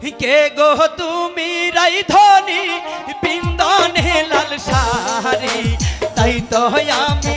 কে গো তুমি রাই ধনি পিন্দনে লাল সারি তাই তো আমি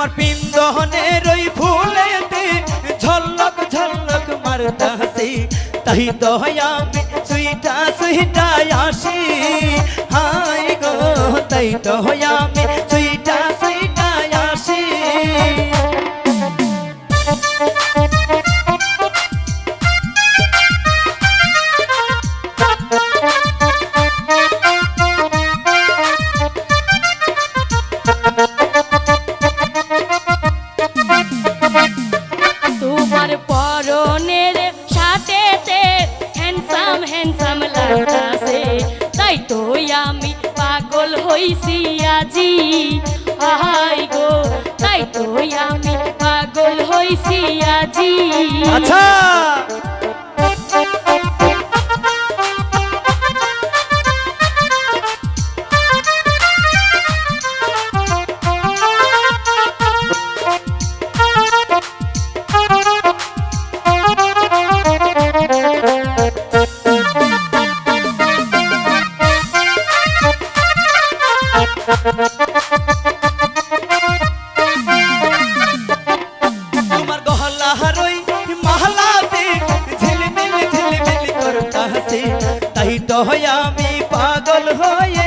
তোমার পিন্দনের ওই ফুলেতে ঝলক ঝলক মারতাসি তাই আমি সুইটা সুইটা আসি। হাই গো, তাই তো হইছি আজি। হাই গো তাই তো আমি পাগল হইছি আজি। আচ্ছা। তোমার গহলা হারই মহলাতে ঝিলমিল ঝিলমিল করতাছে। তাই তো আমি পাগল হয়ে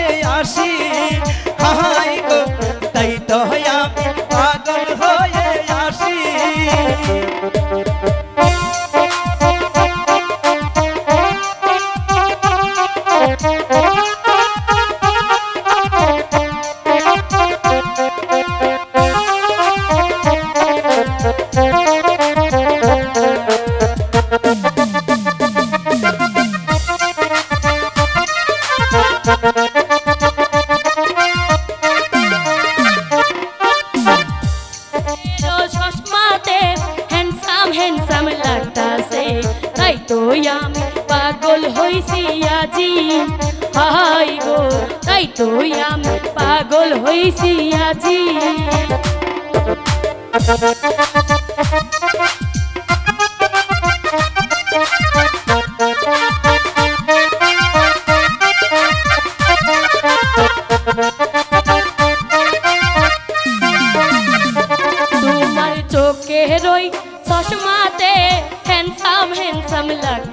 তাই পাগল হইছি আজি। হাই গো তাই তো আমি পাগল হইছি আজি।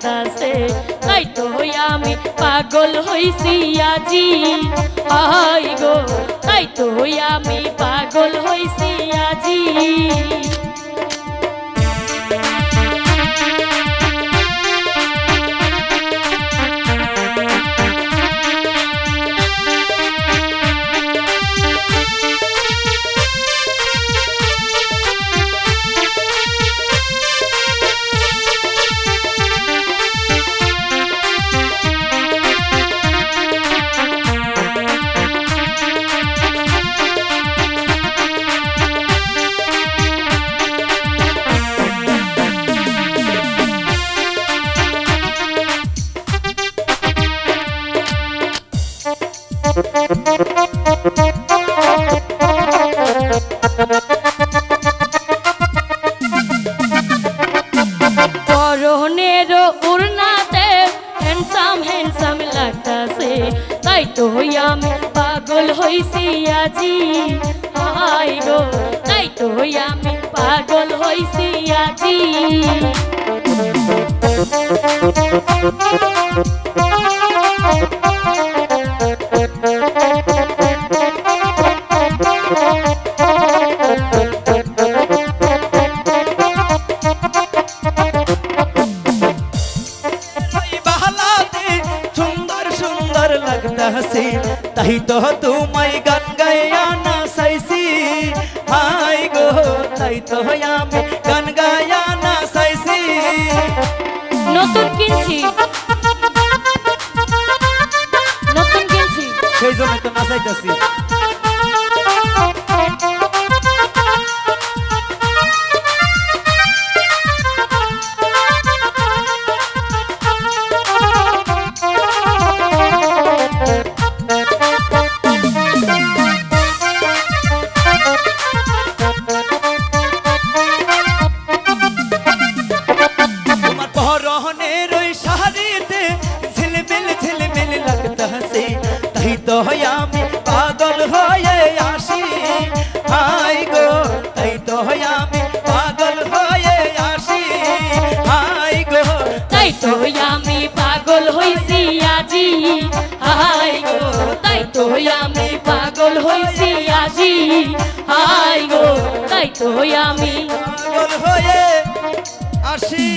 লাগতাছে তাই তো আমি পাগল হইছি আজি। হাই গো, তাই তো আমি পাগল হইছি আজি। পরনের উড়নাতে হ্যান্ডসাম হ্যান্ডসাম লাগতাছে। তাই তো আমি পাগল হইছি আজি। হাই গো, তাই তো আমি পাগল হইছি আজি। লাগতাছে তাই তো তোমায় গান গায়া না সাইছি হাই গো তাই তো আমি গান গায়া না সাইছি নতুন কিনছি। নতুন কিনছি। সেই জন্য তো নাচাইতেছি। পরহনের ওই শাড়িতে ঝিলমিল ঝিলমিল লাগতে হাসি তাই তো আমি পাগল হয়ে আসি। হাই গো, তাই তো আমি পাগল হয়ে আসি। হাই গো, তাই তো আমি পাগল হইছি আজি। হাই গো, তাই তো আমি পাগল হইছি আজি। হাই গো, তাই তো আমি পাগল হয়ে আসি।